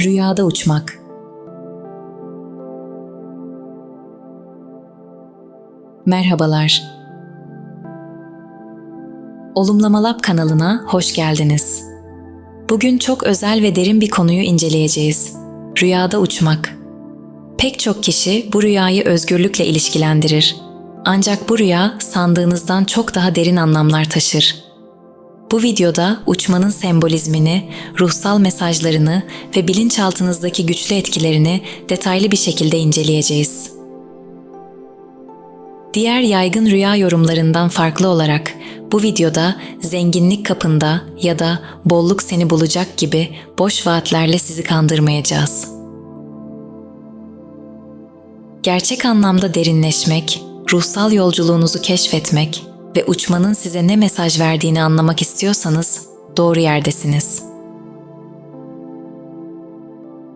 Rüyada uçmak. Merhabalar. Olumlama Lab kanalına hoş geldiniz. Bugün çok özel ve derin bir konuyu inceleyeceğiz. Rüyada uçmak. Pek çok kişi bu rüyayı özgürlükle ilişkilendirir. Ancak bu rüya sandığınızdan çok daha derin anlamlar taşır. Bu videoda uçmanın sembolizmini, ruhsal mesajlarını ve bilinçaltınızdaki güçlü etkilerini detaylı bir şekilde inceleyeceğiz. Diğer yaygın rüya yorumlarından farklı olarak bu videoda zenginlik kapında ya da bolluk seni bulacak gibi boş vaatlerle sizi kandırmayacağız. Gerçek anlamda derinleşmek, ruhsal yolculuğunuzu keşfetmek ve uçmanın size ne mesaj verdiğini anlamak istiyorsanız doğru yerdesiniz.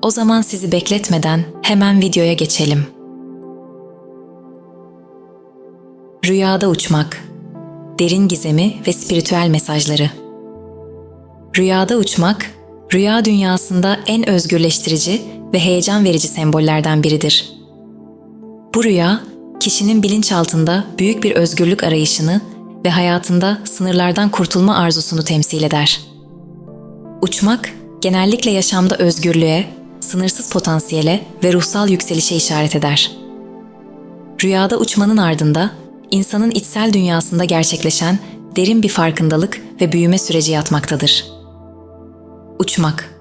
O zaman sizi bekletmeden hemen videoya geçelim. Rüyada uçmak. Derin gizemi ve spiritüel mesajları. Rüyada uçmak, rüya dünyasında en özgürleştirici ve heyecan verici sembollerden biridir. Bu rüya, kişinin bilinçaltında büyük bir özgürlük arayışını ve hayatında sınırlardan kurtulma arzusunu temsil eder. Uçmak, genellikle yaşamda özgürlüğe, sınırsız potansiyele ve ruhsal yükselişe işaret eder. Rüyada uçmanın ardında insanın içsel dünyasında gerçekleşen derin bir farkındalık ve büyüme süreci yatmaktadır. Uçmak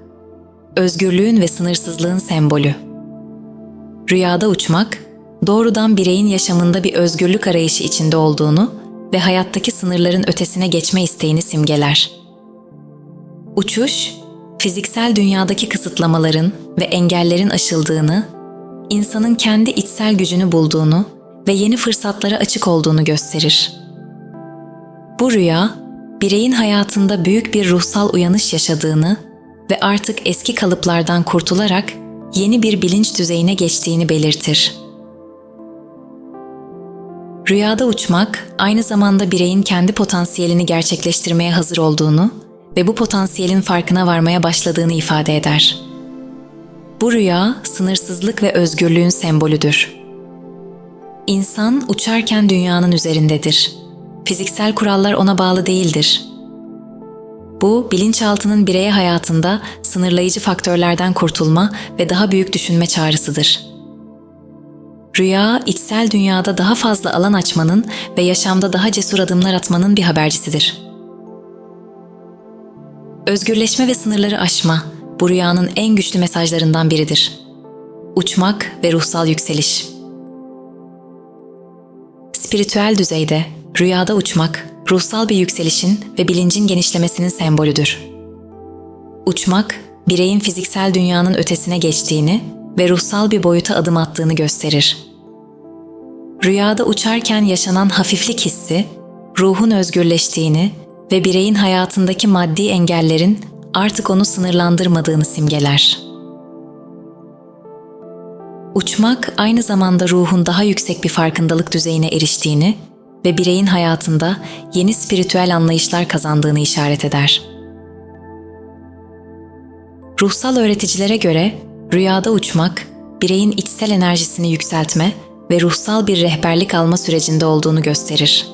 Özgürlüğün ve sınırsızlığın sembolü. Rüyada uçmak, doğrudan bireyin yaşamında bir özgürlük arayışı içinde olduğunu ve hayattaki sınırların ötesine geçme isteğini simgeler. Uçuş, fiziksel dünyadaki kısıtlamaların ve engellerin aşıldığını, insanın kendi içsel gücünü bulduğunu ve yeni fırsatlara açık olduğunu gösterir. Bu rüya, bireyin hayatında büyük bir ruhsal uyanış yaşadığını ve artık eski kalıplardan kurtularak yeni bir bilinç düzeyine geçtiğini belirtir. Rüyada uçmak, aynı zamanda bireyin kendi potansiyelini gerçekleştirmeye hazır olduğunu ve bu potansiyelin farkına varmaya başladığını ifade eder. Bu rüya, sınırsızlık ve özgürlüğün sembolüdür. İnsan uçarken dünyanın üzerindedir. Fiziksel kurallar ona bağlı değildir. Bu, bilinçaltının bireye hayatında sınırlayıcı faktörlerden kurtulma ve daha büyük düşünme çağrısıdır. Rüya, içsel dünyada daha fazla alan açmanın ve yaşamda daha cesur adımlar atmanın bir habercisidir. Özgürleşme ve sınırları aşma, bu rüyanın en güçlü mesajlarından biridir. Uçmak ve ruhsal yükseliş. Spiritüel düzeyde rüyada uçmak, ruhsal bir yükselişin ve bilincin genişlemesinin sembolüdür. Uçmak, bireyin fiziksel dünyanın ötesine geçtiğini ve ruhsal bir boyuta adım attığını gösterir. Rüyada uçarken yaşanan hafiflik hissi, ruhun özgürleştiğini ve bireyin hayatındaki maddi engellerin artık onu sınırlandırmadığını simgeler. Uçmak aynı zamanda ruhun daha yüksek bir farkındalık düzeyine eriştiğini ve bireyin hayatında yeni spiritüel anlayışlar kazandığını işaret eder. Ruhsal öğreticilere göre rüyada uçmak, bireyin içsel enerjisini yükseltme ve ruhsal bir rehberlik alma sürecinde olduğunu gösterir.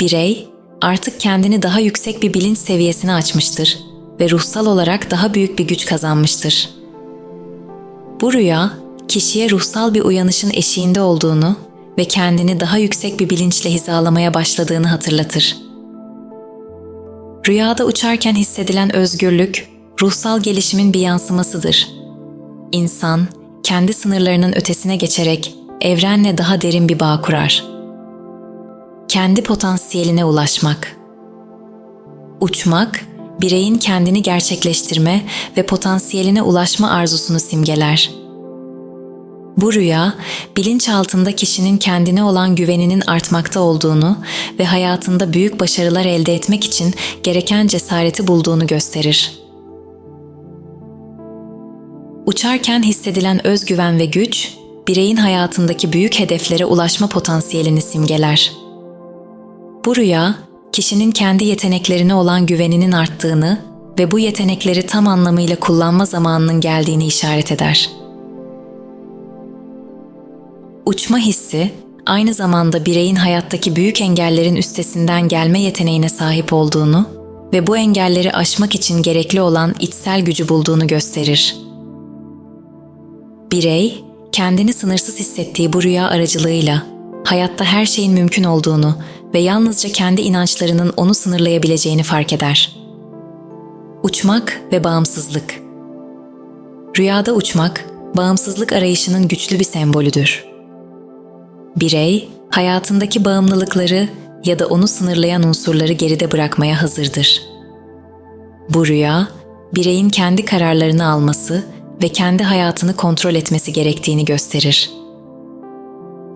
Birey artık kendini daha yüksek bir bilinç seviyesine açmıştır ve ruhsal olarak daha büyük bir güç kazanmıştır. Bu rüya, kişiye ruhsal bir uyanışın eşiğinde olduğunu ve kendini daha yüksek bir bilinçle hizalamaya başladığını hatırlatır. Rüyada uçarken hissedilen özgürlük, ruhsal gelişimin bir yansımasıdır. İnsan, kendi sınırlarının ötesine geçerek evrenle daha derin bir bağ kurar. Kendi potansiyeline ulaşmak. Uçmak, bireyin kendini gerçekleştirme ve potansiyeline ulaşma arzusunu simgeler. Bu rüya, bilinçaltında kişinin kendine olan güveninin artmakta olduğunu ve hayatında büyük başarılar elde etmek için gereken cesareti bulduğunu gösterir. Uçarken hissedilen özgüven ve güç, bireyin hayatındaki büyük hedeflere ulaşma potansiyelini simgeler. Bu rüya, kişinin kendi yeteneklerine olan güveninin arttığını ve bu yetenekleri tam anlamıyla kullanma zamanının geldiğini işaret eder. Uçma hissi, aynı zamanda bireyin hayattaki büyük engellerin üstesinden gelme yeteneğine sahip olduğunu ve bu engelleri aşmak için gerekli olan içsel gücü bulduğunu gösterir. Birey, kendini sınırsız hissettiği bu rüya aracılığıyla hayatta her şeyin mümkün olduğunu ve yalnızca kendi inançlarının onu sınırlayabileceğini fark eder. Uçmak ve bağımsızlık Rüyada uçmak, bağımsızlık arayışının güçlü bir sembolüdür. Birey, hayatındaki bağımlılıkları ya da onu sınırlayan unsurları geride bırakmaya hazırdır. Bu rüya, bireyin kendi kararlarını alması ve kendi hayatını kontrol etmesi gerektiğini gösterir.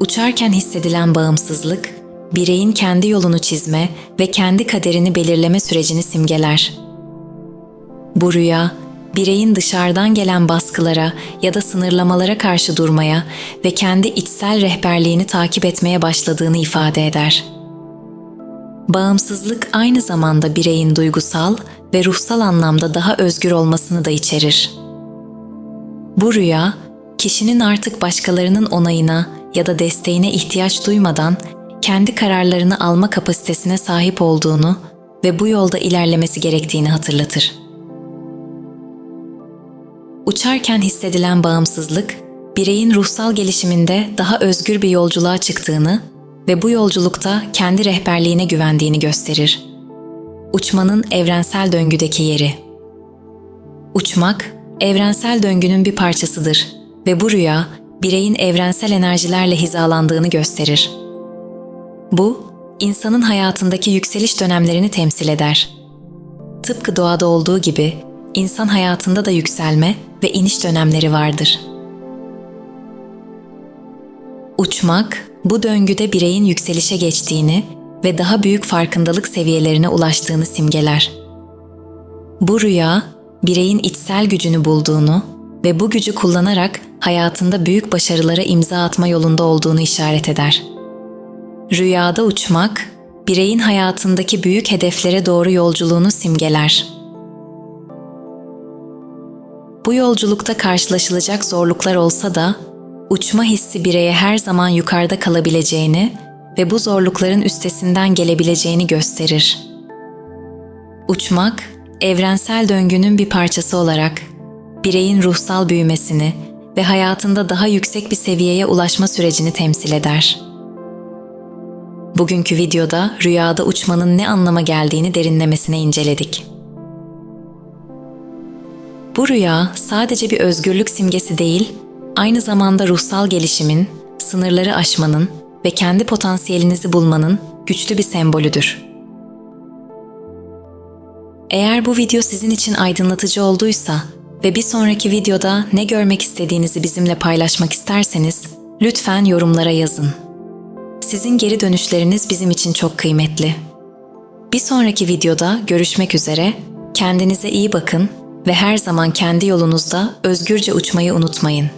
Uçarken hissedilen bağımsızlık, bireyin kendi yolunu çizme ve kendi kaderini belirleme sürecini simgeler. Bu rüya, bireyin dışarıdan gelen baskılara ya da sınırlamalara karşı durmaya ve kendi içsel rehberliğini takip etmeye başladığını ifade eder. Bağımsızlık aynı zamanda bireyin duygusal ve ruhsal anlamda daha özgür olmasını da içerir. Bu rüya, kişinin artık başkalarının onayına ya da desteğine ihtiyaç duymadan kendi kararlarını alma kapasitesine sahip olduğunu ve bu yolda ilerlemesi gerektiğini hatırlatır. Uçarken hissedilen bağımsızlık, bireyin ruhsal gelişiminde daha özgür bir yolculuğa çıktığını ve bu yolculukta kendi rehberliğine güvendiğini gösterir. Uçmanın evrensel döngüdeki yeri. Uçmak, evrensel döngünün bir parçasıdır ve bu rüya bireyin evrensel enerjilerle hizalandığını gösterir. Bu, insanın hayatındaki yükseliş dönemlerini temsil eder. Tıpkı doğada olduğu gibi insan hayatında da yükselme ve iniş dönemleri vardır. Uçmak, bu döngüde bireyin yükselişe geçtiğini ve daha büyük farkındalık seviyelerine ulaştığını simgeler. Bu rüya, bireyin içsel gücünü bulduğunu ve bu gücü kullanarak hayatında büyük başarılara imza atma yolunda olduğunu işaret eder. Rüyada uçmak, bireyin hayatındaki büyük hedeflere doğru yolculuğunu simgeler. Bu yolculukta karşılaşılacak zorluklar olsa da uçma hissi bireye her zaman yukarıda kalabileceğini ve bu zorlukların üstesinden gelebileceğini gösterir. Uçmak, evrensel döngünün bir parçası olarak bireyin ruhsal büyümesini ve hayatında daha yüksek bir seviyeye ulaşma sürecini temsil eder. Bugünkü videoda rüyada uçmanın ne anlama geldiğini derinlemesine inceledik. Bu rüya sadece bir özgürlük simgesi değil, aynı zamanda ruhsal gelişimin, sınırları aşmanın ve kendi potansiyelinizi bulmanın güçlü bir sembolüdür. Eğer bu video sizin için aydınlatıcı olduysa ve bir sonraki videoda ne görmek istediğinizi bizimle paylaşmak isterseniz lütfen yorumlara yazın. Sizin geri dönüşleriniz bizim için çok kıymetli. Bir sonraki videoda görüşmek üzere. Kendinize iyi bakın ve her zaman kendi yolunuzda özgürce uçmayı unutmayın.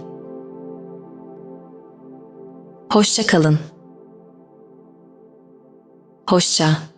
Hoşça kalın. Hoşça.